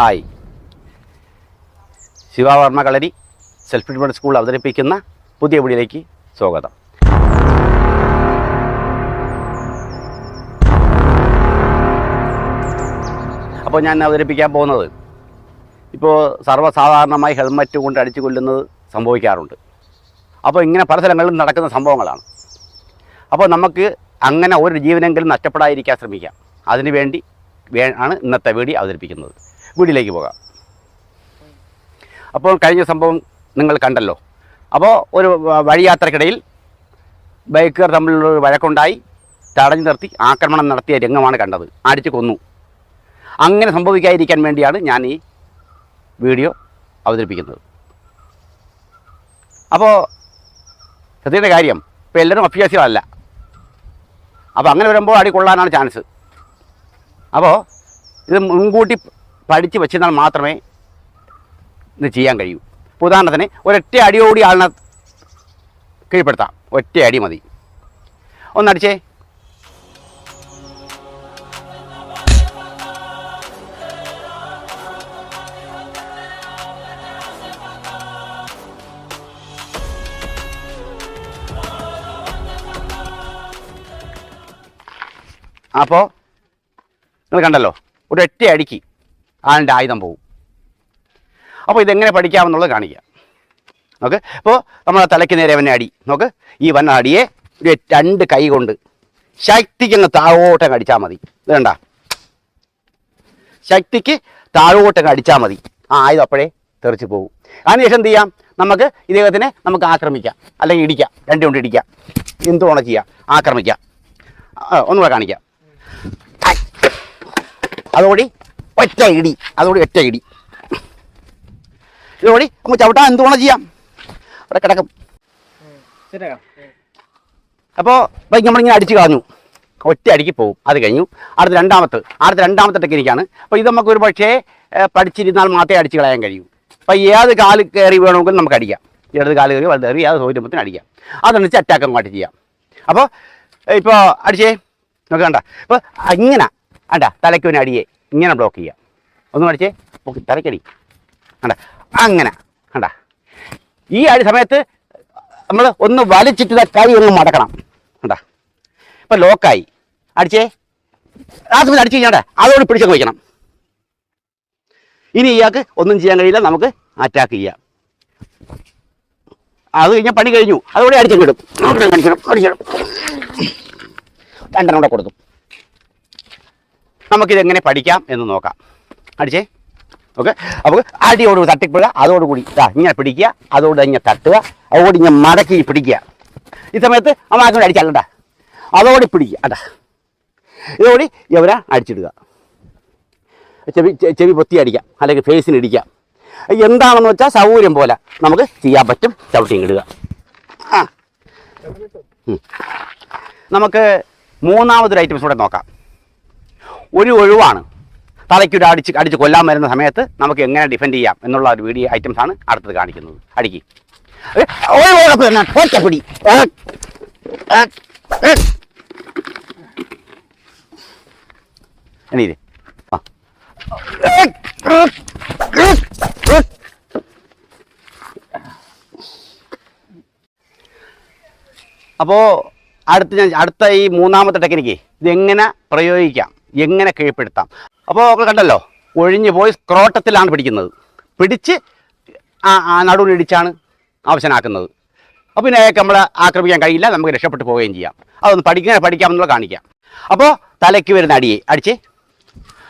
Hi Shivavarma kalari self treatment school അവതരിപ്പിക്കുന്ന പുതിയ വീടിലേക്ക് സ്വാഗതം. അപ്പോൾ ഞാൻ അവതരിപ്പിക്കാൻ പോകുന്നത് ഇപ്പോൾ സർവസാധാരണമായി ഹെൽമറ്റ് കൊണ്ട് അടിച്ചു കൊല്ലുന്നത് സംഭവിക്കാറുണ്ട്. അപ്പോൾ ഇങ്ങനെ പല സ്ഥലങ്ങളിലും നടക്കുന്ന സംഭവങ്ങളാണ്. അപ്പോൾ നമുക്ക് അങ്ങനെ ഒരു ജീവനെങ്കിലും നഷ്ടപ്പെടാതിരിക്കാൻ ശ്രമിക്കാം. അതിനുവേണ്ടി വേ ആണ് ഇന്നത്തെ വീടി അവതരിപ്പിക്കുന്നത്. വീഡിയോയിലേക്ക് പോകാം. അപ്പോൾ കഴിഞ്ഞ സംഭവം നിങ്ങൾ കണ്ടല്ലോ. അപ്പോൾ ഒരു വഴി വഴിയാത്രക്കിടയിൽ ബൈക്കുകാർ തമ്മിലുള്ള ഒരു വഴക്കുണ്ടായി. തടഞ്ഞു നിർത്തി ആക്രമണം നടത്തിയ രംഗമാണ് കണ്ടത്. അടിച്ചു കൊന്നു. അങ്ങനെ സംഭവിക്കാതിരിക്കാൻ വേണ്ടിയാണ് ഞാൻ ഈ വീഡിയോ അവതരിപ്പിക്കുന്നത്. അപ്പോൾ സത്യത്തിന്റെ കാര്യം ഇപ്പോൾ എല്ലാവരും അഭ്യാസികളല്ല. അപ്പോൾ അങ്ങനെ വരുമ്പോൾ അടി കൊള്ളാനാണ് ചാൻസ്. അപ്പോൾ ഇത് മുൻകൂട്ടി പഠിച്ച് വെച്ചിരുന്നാൽ മാത്രമേ ഇത് ചെയ്യാൻ കഴിയൂ. ഉദാഹരണത്തിന് ഒരൊറ്റ അടിയോടി ആളിനെ കീഴ്പ്പെടുത്താം. ഒറ്റ അടി മതി. ഒന്നടിച്ചേ. അപ്പോൾ നിങ്ങൾ കണ്ടല്ലോ ഒരു ഒറ്റ അടിക്ക് ആളിന്റെ ആയുധം പോവും. അപ്പോൾ ഇതെങ്ങനെ പഠിക്കാമെന്നുള്ളത് കാണിക്കാം. നോക്ക് അപ്പോൾ നമ്മളെ തലയ്ക്ക് നേരെ അവനെ അടി. നോക്ക് ഈ വന്ന അടിയെ രണ്ട് കൈ കൊണ്ട് ശക്തിക്ക് അങ്ങ് താഴോട്ടങ്ങ് അടിച്ചാൽ മതി. വേണ്ട ശക്തിക്ക് താഴോട്ടങ്ങ് അടിച്ചാൽ മതി. ആ ആയുധം അപ്പോഴേ തെറിച്ച് പോകും അതിനുശേഷം എന്ത് ചെയ്യാം? നമുക്ക് ഇദ്ദേഹത്തിനെ നമുക്ക് ആക്രമിക്കാം. അല്ലെങ്കിൽ ഇടിക്കാം. രണ്ടു കൊണ്ട് ഇടിക്കാം. എന്ത് വേണം ചെയ്യാം. ആക്രമിക്കാം. ഒന്നുകൂടെ കാണിക്കാം. അതോടി ഒറ്റ ഇടി. അതോടെ ഒറ്റ ഇടി. ഇതോടി നമുക്ക് ചവിട്ടാൻ എന്ത് വേണം ചെയ്യാം. അവിടെ കിടക്കും. അപ്പോൾ ബൈക്ക് നമ്മളിങ്ങനെ അടിച്ച് കളഞ്ഞു. ഒറ്റ അടിക്ക് പോകും അത് കഴിഞ്ഞു. അടുത്ത രണ്ടാമത്തെ അടുത്ത രണ്ടാമത്തെ ടെക്നിക്കാണ്. അപ്പോൾ ഇത് നമുക്ക് ഒരു പക്ഷേ പഠിച്ചിരുന്നാൽ മാത്രമേ അടിച്ച് കളയാൻ കഴിയൂ. അപ്പോൾ ഏത് കാൽ കയറി വേണമെങ്കിലും നമുക്ക് അടിക്കാം. ഇടത് കാൽ കയറി വലുത് കയറി ഏത് സൗകര്യത്തിന് അടിക്കാം. അതനുസരിച്ച് അറ്റാക്ക് അങ്ങോട്ട് ചെയ്യാം. അപ്പോൾ ഇപ്പോൾ അടിച്ചേ. നോക്ക് കണ്ട. ഇപ്പോൾ ഇങ്ങനെ. കണ്ട തലയ്ക്ക് ഒരു അടിയെ. ഇങ്ങനെ ബ്ലോക്ക് ചെയ്യാം. ഒന്ന് മടിച്ചേ ഓക്കെ തലക്കടി. കണ്ട? അങ്ങനെ. കണ്ട? ഈ അടി സമയത്ത് നമ്മൾ ഒന്ന് വലിച്ചിട്ട് കൈ ഒന്ന് മടക്കണം. കണ്ട? ഇപ്പം ലോക്കായി അടിച്ചേ? ആ സമയത്ത് അടിച്ചു കഴിഞ്ഞാൽ അതോട് പിടിച്ചൊക്കെ വയ്ക്കണം. ഇനി ഇയാൾക്ക് ഒന്നും ചെയ്യാൻ കഴിയില്ല. നമുക്ക് അറ്റാക്ക് ചെയ്യാം. അത് കഴിഞ്ഞാൽ പണി കഴിഞ്ഞു. അതോടെ അടിച്ചു അടിച്ചിടും അടിക്കണം രണ്ടെണ്ണം കൂടെ കൊടുത്തു നമുക്കിതെങ്ങനെ പഠിക്കാം എന്ന് നോക്കാം. അടിച്ചേ? ഓക്കെ? അപ്പോൾ അടിയോട് തട്ടിപ്പിടുക അതോടുകൂടി ഇതാ ഇങ്ങനെ പിടിക്കുക അതോട് ഇങ്ങനെ തട്ടുക അതോട് ഇങ്ങനെ മടക്കി പിടിക്കുക. ഈ സമയത്ത് അമ്മാക്കൂടെ അടിച്ചല്ലണ്ട അതോടി പിടിക്കുക അതാ. ഇതോടി ഇവരെ അടിച്ചിടുക. ചെവി ചെവി പൊത്തി അടിക്കാം അല്ലെങ്കിൽ ഫേസിന് ഇടിക്കാം. എന്താണെന്ന് വെച്ചാൽ സൗകര്യം പോലെ നമുക്ക് ചെയ്യാൻ പറ്റും ചവിട്ടിയും ഇടുക. നമുക്ക് മൂന്നാമതൊരു ഐറ്റംസ് കൂടെ നോക്കാം. ഒരു ഒഴിവാണ്. തലയ്ക്കൊരു അടിച്ച് അടിച്ച് കൊല്ലാൻ വരുന്ന സമയത്ത് നമുക്ക് എങ്ങനെ ഡിഫെൻഡ് ചെയ്യാം എന്നുള്ള ഒരു വീഡിയോ ഐറ്റംസ് ആണ് അടുത്തത് കാണിക്കുന്നത്. അടിക്ക്. അപ്പോ അടുത്ത് ഞാൻ അടുത്ത ഈ മൂന്നാമത്തെ ടെക്നിക്ക് ഇതെങ്ങനെ പ്രയോഗിക്കാം? എങ്ങനെ കീഴ്പ്പെടുത്താം? അപ്പോൾ ഒക്കെ കണ്ടല്ലോ ഒഴിഞ്ഞു പോയി സ്ക്രോട്ടത്തിലാണ് പിടിക്കുന്നത്. പിടിച്ച് ആ നടുവിലിടിച്ചാണ് ആവശ്യനാക്കുന്നത് അപ്പോൾ പിന്നെ അയാൾക്ക് നമ്മളെ ആക്രമിക്കാൻ കഴിയില്ല നമുക്ക് രക്ഷപ്പെട്ടു പോവുകയും ചെയ്യാം. അതൊന്ന് പഠിക്കാൻ എന്നുള്ള കാണിക്കാം. അപ്പോൾ തലയ്ക്ക് വരുന്ന അടിയെ അടിച്ച്.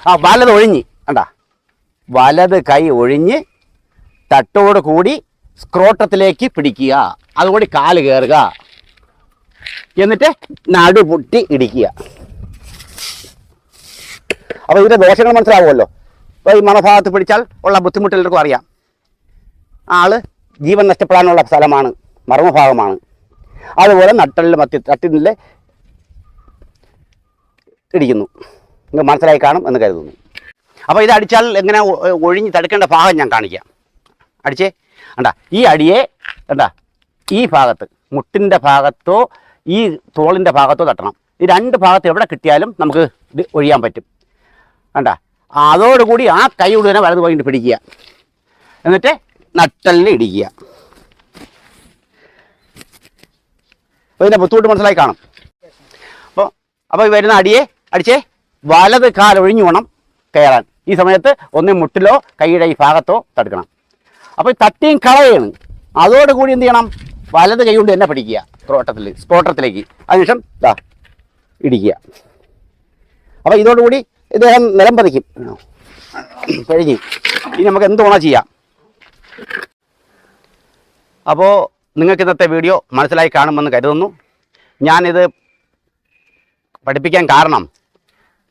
ആ വലത് ഒഴിഞ്ഞ് കണ്ട? വലത് കൈ ഒഴിഞ്ഞ് തട്ടോട് കൂടി സ്ക്രോട്ടത്തിലേക്ക് പിടിക്കുക. അതുകൂടി കാൽ കയറുക എന്നിട്ട് നടുപൊട്ടി ഇടിക്കുക. അപ്പോൾ ഇതിന്റെ ദോഷങ്ങൾ മനസ്സിലാവുമല്ലോ. അപ്പോൾ ഈ മണഭാഗത്ത് പിടിച്ചാൽ ഉള്ള ബുദ്ധിമുട്ട് എല്ലാവർക്കും അറിയാം. ആൾ ജീവൻ നഷ്ടപ്പെടാനുള്ള സ്ഥലമാണ് മർമ്മഭാഗമാണ് അതുപോലെ നട്ടലിൽ മത്തി തട്ടിനിൽ ഇടിക്കുന്നു. നിങ്ങൾ മനസ്സിലായി കാണും എന്ന് കരുതുന്നു. അപ്പോൾ ഇത് അടിച്ചാൽ എങ്ങനെ ഒഴിഞ്ഞ് തടുക്കേണ്ട ഭാഗം ഞാൻ കാണിക്കാം. അടിച്ചേ? കണ്ട ഈ അടിയെ കണ്ട ഈ ഭാഗത്ത് മുട്ടിന്റെ ഭാഗത്തോ ഈ തോളിന്റെ ഭാഗത്തോ തട്ടണം. ഈ രണ്ട് ഭാഗത്ത് എവിടെ കിട്ടിയാലും നമുക്ക് ഇത് ഒഴിയാൻ പറ്റും. കണ്ട? അതോടുകൂടി ആ കൈ കൊണ്ട് തന്നെ വലത് പോയിട്ട് പിടിക്കുക. എന്നിട്ട് നട്ടലിന് ഇടിക്കുക. അപ്പോൾ ഇതിന്റെ ബുദ്ധിമുട്ട് മനസ്സിലായി കാണും. അപ്പോൾ അപ്പോൾ വരുന്ന അടിയെ അടിച്ചേ വലത് കാൽ ഒഴിഞ്ഞു വേണം കയറാൻ. ഈ സമയത്ത് ഒന്ന് മുട്ടിലോ കൈയുടെ ഈ ഭാഗത്തോ തടുക്കണം. അപ്പോൾ തട്ടിയും കളയാണ്. അതോടുകൂടി എന്ത് ചെയ്യണം? വലത് കൈ കൊണ്ട് തന്നെ പിടിക്കുക. ത്രോട്ടത്തിൽ സ്പോട്ടത്തിലേക്ക് അതിനുശേഷം ഇടിക്കുക. അപ്പോൾ ഇതോടുകൂടി ഇദ്ദേഹം നിലം പതിക്കും. കഴിഞ്ഞ് ഇനി നമുക്ക് എന്ത് വേണോ ചെയ്യാം. അപ്പോൾ നിങ്ങൾക്ക് ഇന്നത്തെ വീഡിയോ മനസ്സിലായി കാണുമെന്ന് കരുതുന്നു. ഞാനിത് പഠിപ്പിക്കാൻ കാരണം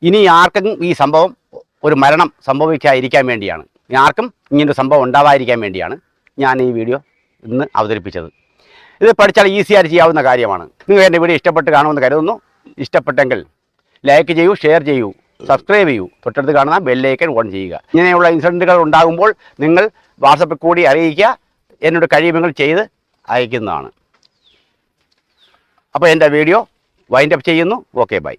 ഇനി ആർക്കും ഈ സംഭവം ഒരു മരണം സംഭവിക്കാതിരിക്കാൻ വേണ്ടിയാണ്. ആർക്കും ഇങ്ങനൊരു സംഭവം ഉണ്ടാവാതിരിക്കാൻ വേണ്ടിയാണ് ഞാൻ ഈ വീഡിയോ ഇന്ന് അവതരിപ്പിച്ചത്. ഇത് പഠിച്ചാൽ ഈസിയായിട്ട് ചെയ്യാവുന്ന കാര്യമാണ്. നിങ്ങൾ എന്റെ വീഡിയോ ഇഷ്ടപ്പെട്ട് കാണുമെന്ന് കരുതുന്നു. ഇഷ്ടപ്പെട്ടെങ്കിൽ ലൈക്ക് ചെയ്യൂ ഷെയർ ചെയ്യൂ. സബ്സ്ക്രൈബ് ചെയ്യൂ. തൊട്ടടുത്ത് കാണുന്ന ബെല്ലൈക്കൻ ഓൺ ചെയ്യുക. ഇങ്ങനെയുള്ള ഇൻസിഡന്റുകൾ ഉണ്ടാകുമ്പോൾ നിങ്ങൾ വാട്സപ്പിൽ കൂടി അറിയിക്കുക. എന്നോട് കഴിയുമെങ്കിൽ ചെയ്ത് അയക്കുന്നതാണ്. അപ്പോൾ എന്റെ വീഡിയോ വൈൻഡപ്പ് ചെയ്യുന്നു. Okay bye